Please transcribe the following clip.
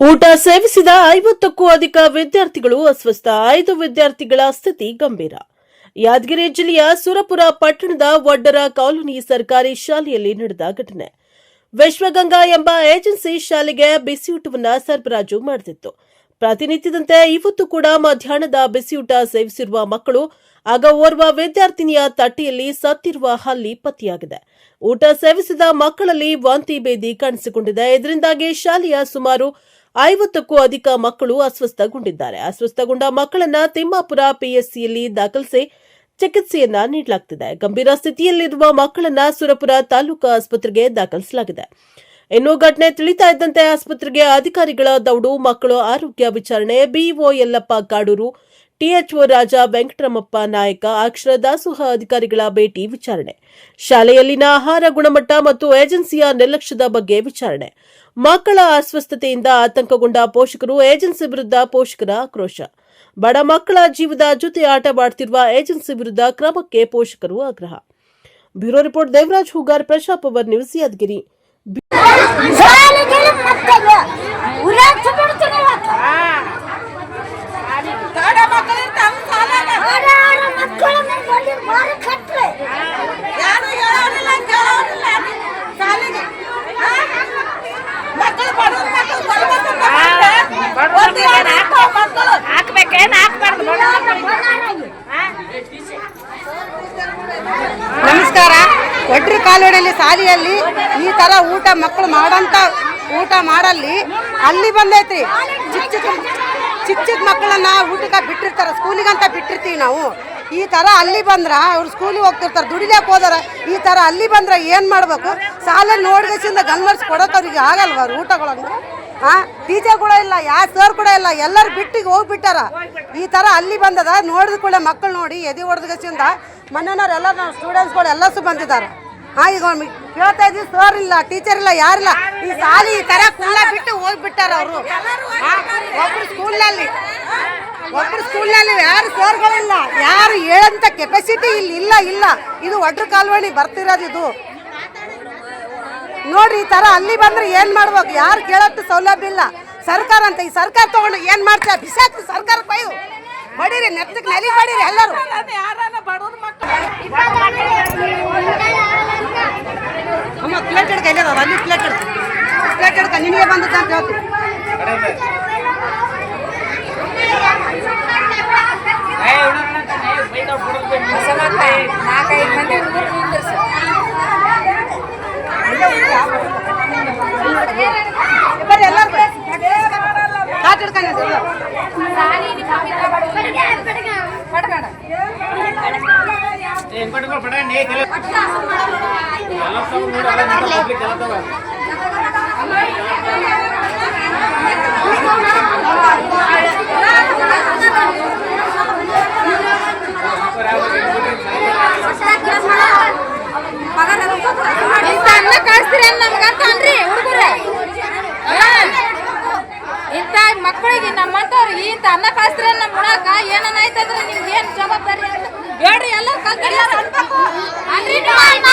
ಊಟ ಸೇವಿಸಿದ ಐವತ್ತಕ್ಕೂ ಅಧಿಕ ವಿದ್ಯಾರ್ಥಿಗಳು ಅಸ್ವಸ್ಥ. ಐದು ವಿದ್ಯಾರ್ಥಿಗಳ ಸ್ಥಿತಿ ಗಂಭೀರ. ಯಾದಗಿರಿ ಜಿಲ್ಲೆಯ ಸುರಪುರ ಪಟ್ಟಣದ ವಡ್ಡರ ಕಾಲೋನಿ ಸರ್ಕಾರಿ ಶಾಲೆಯಲ್ಲಿ ನಡೆದ ಘಟನೆ. ವಿಶ್ವಗಂಗಾ ಎಂಬ ಏಜೆನ್ಸಿ ಶಾಲೆಗೆ ಬಿಸಿಯೂಟವನ್ನು ಸರಬರಾಜು ಮಾಡುತ್ತಿತ್ತು ಪ್ರತಿನಿತ್ಯದಂತೆ ಇವತ್ತು ಕೂಡ ಮಧ್ಯಾಹ್ನದ ಬಿಸಿಯೂಟ ಸೇವಿಸಿರುವ ಮಕ್ಕಳು, ಆಗ ಓರ್ವ ವಿದ್ಯಾರ್ಥಿನಿಯ ತಟ್ಟೆಯಲ್ಲಿ ಸತ್ತಿರುವ ಹಲ್ಲಿ ಪತ್ತೆಯಾಗಿದೆ. ಊಟ ಸೇವಿಸಿದ ಮಕ್ಕಳಲ್ಲಿ ವಾಂತಿ ಭೇದಿ ಕಾಣಿಸಿಕೊಂಡಿದೆ. ಇದರಿಂದಾಗಿ ಶಾಲೆಯ ಸುಮಾರು ಐವತ್ತಕ್ಕೂ ಅಧಿಕ ಮಕ್ಕಳು ಅಸ್ವಸ್ಥಗೊಂಡಿದ್ದಾರೆ. ಅಸ್ವಸ್ಥಗೊಂಡ ಮಕ್ಕಳನ್ನ ತಿಮ್ಮಾಪುರ ಪಿಎಸ್ಸಿಯಲ್ಲಿ ದಾಖಲಿಸಿ ಚಿಕಿತ್ಸೆಯನ್ನ ನೀಡಲಾಗುತ್ತಿದೆ ಗಂಭೀರ ಸ್ಥಿತಿಯಲ್ಲಿರುವ ಮಕ್ಕಳನ್ನ ಸುರಪುರ ತಾಲೂಕು ಆಸ್ಪತ್ರೆಗೆ ದಾಖಲಿಸಲಾಗಿದೆ. ಇನ್ನು ಘಟನೆ ತಿಳಿತಾ ಇದ್ದಂತೆ ಆಸ್ಪತ್ರೆಗೆ ಅಧಿಕಾರಿಗಳ ದೌಡು, ಮಕ್ಕಳ ಆರೋಗ್ಯ ವಿಚಾರಣೆ ಬಿಇಒ ಯಲ್ಲಪ್ಪ ಕಾಡೂರು ಟಿಎಚ್ಒ ರಾಜ ವೆಂಕಟರಮಪ್ಪ ನಾಯಕ ಅಕ್ಷರ ದಾಸೋಹ ಅಧಿಕಾರಿಗಳ ಭೇಟಿ ವಿಚಾರಣೆ. ಶಾಲೆಯಲ್ಲಿನ ಆಹಾರ ಗುಣಮಟ್ಟ ಮತ್ತು ಏಜೆನ್ಸಿಯ ನಿರ್ಲಕ್ಷ್ಯದ ಬಗ್ಗೆ ವಿಚಾರಣೆ. ಮಕ್ಕಳ ಅಸ್ವಸ್ಥತೆಯಿಂದ ಆತಂಕಗೊಂಡ ಪೋಷಕರು ಏಜೆನ್ಸಿ ವಿರುದ್ಧ ಪೋಷಕರ ಆಕ್ರೋಶ. ಬಡ ಮಕ್ಕಳ ಜೀವದ ಜೊತೆ ಆಟವಾಡ್ತಿರುವ ಏಜೆನ್ಸಿ ವಿರುದ್ಧ ಕ್ರಮಕ್ಕೆ ಪೋಷಕರು ಆಗ್ರಹ. ಬ್ಯೂರೋ ರಿಪೋರ್ಟ್ ದೇವರಾಜ್ ಹುಗಾರ್, ಪ್ರಶಾಪ್ ಅವರ್ ನ್ಯೂಸ್, ಯಾದಗಿರಿ ಶಾಲೆಗೆ ಮಕ್ಕಳು ಉರಾಚ ಬಿಡ್ತೀನಿ ಇವತ್ತು. ಆಡ ಆಡ ಮಕ್ಕಳ ಮೇಲೆ ಬಂದಿರೋ ಭಾರ ಕಟ್ರೆ. ಹಾಕ್ಬೇಕೇನ್ ಹಾಕ್ಬಾರ್ದು ಬಡ ಮಕ್ಕಳಿಗೆ? ನಮಸ್ಕಾರ ಒಡ್ರಿ ಕಾಲೋಡಿಯಲ್ಲಿ ಸಾಲಿಯಲ್ಲಿ ಈ ತರ ಊಟ ಮಕ್ಕಳು ಮಾಡಂತ ಊಟ ಮಾಡಲ್ಲಿ ಅಲ್ಲಿ ಬಂದೈತ್ರಿ. ಚಿಕ್ಕ ಚಿಕ್ಕ ಚಿಕ್ಕ ಚಿಕ್ಕ ಮಕ್ಕಳನ್ನ ಊಟಕ್ಕೆ ಬಿಟ್ಟಿರ್ತಾರೆ, ಸ್ಕೂಲಿಗಂತ ಬಿಟ್ಟಿರ್ತೀವಿ ನಾವು. ಈ ತರ ಅಲ್ಲಿ ಬಂದ್ರೆ ಅವ್ರು ಸ್ಕೂಲಿಗೆ ಹೋಗ್ತಿರ್ತಾರೆ, ದುಡಿಲಿಕ್ಕೆ ಹೋದಾರ, ಈ ತರ ಅಲ್ಲಿ ಬಂದ್ರೆ ಏನು ಮಾಡಬೇಕು? ಸಾಲಲ್ಲಿ ನೋಡ್ಗಸಿಂದ ಗಲ್ಮರ್ಸ್ ಕೊಡೋಕೆ ಅವ್ರಿಗೆ ಆಗಲ್ವಾ ಅವ್ರ ಊಟಗಳನ್ನು ಹಾ ಟೀಚರ್ ಕೂಡ ಇಲ್ಲ ಯಾವ ಸರ್ ಕೂಡ ಇಲ್ಲ, ಎಲ್ಲರೂ ಬಿಟ್ಟಿಗೆ ಹೋಗ್ಬಿಟ್ಟಾರ. ಈ ತರ ಅಲ್ಲಿ ಬಂದದ, ನೋಡಿದ ಕೂಡ ಮಕ್ಕಳು ನೋಡಿ ಎದೆ ಹೊಡೆದಗಸಿಂದ ಮನೆಯವ್ರು ಎಲ್ಲ ನಾವು ಸ್ಟೂಡೆಂಟ್ಸ್ಗಳು ಎಲ್ಲ ಸು ಬಂದಿದ್ದಾರೆ. ಅವ್ನು ಕೇಳ್ತಾ ಇದ್ವಿ ಸರ್ ಇಲ್ಲ ಟೀಚರ್ ಇಲ್ಲ, ಯಾರಿಲ್ಲ. ಈ ಸಾಲಿ ಈ ತರ ಕುಳ್ಳ ಬಿಟ್ಟು ಹೋಗ್ಬಿಟ್ಟಾರ ಅವರು. ಒಬ್ರು ಸ್ಕೂಲ್ನಲ್ಲಿ ಒಬ್ರು ಸ್ಕೂಲ್ನಲ್ಲಿ ಯಾರು ಸರ್ಗಳಿಲ್ಲ ಯಾರು ಹೇಳಂತ ಕೆಪಾಸಿಟಿ ಇಲ್ಲಿ ಇಲ್ಲ ಇಲ್ಲ. ಇದು ಒಡ್ರ ಕಾಲ್ವಣಿ ಬರ್ತಿರೋದು ಇದು. ನೋಡ್ರಿ, ಈ ತರ ಅಲ್ಲಿ ಬಂದ್ರೆ ಏನ್ ಮಾಡ್ಬೇಕು? ಯಾರು ಕೇಳೋಷ್ಟು ಸೌಲಭ್ಯ ಇಲ್ಲ. ಸರ್ಕಾರ ಅಂತ, ಈ ಸರ್ಕಾರ ತಗೊಂಡು ಏನ್ ಮಾಡ್ತಾ ಬಿಸಾಕ್ರಿ ಸರ್ಕಾರ ಕೊಯ್ದು ಬಡೀರಿ ನೆತ್ತಕ್ಕೆ ನಲಿ ಬಡೀರಿ ಎಲ್ಲರೂ. ಪ್ಲೇಟ್ ಹಿಡ್ಕ ಇಲ್ಲದ ಅಲ್ಲಿ ಪ್ಲೇಟ್ ಹಿಡ್ಕ ಪ್ಲೇಟ್ ಹಿಡ್ಕ ನಿನಗೆ ಬಂದದ್ದು ಅಂತ ಹೇಳ್ತೀನಿ ನಾಲ್ಕೈದು ಮಂದಿ ಹುಡುಗರು ನಿಂದ್ರಿಸು. ಬರ್ರಿ ಎಲ್ಲರೂ ಪ್ಲೇಟ್ ಹಿಡ್ಕ ನಿಂದ್ರು. ಇಂಥ ಮಕ್ಕಳಿಗೆ ನಮ್ಮಂತವ್ರಿಗೆ ಅನ್ನ ಕಳಿಸ್ತೀರಿ ನಮ್ಮ ಉಣಾಕ ಏನನ್ನ ಆಯ್ತಂದ್ರೆ ನಿಮ್ಗೆ ಏನು ಜವಾಬ್ದಾರಿ? ಹೇಳ್ರಿ ಎಲ್ಲರೂ ಕಲ್ತು ಅನ್ಬೇಕು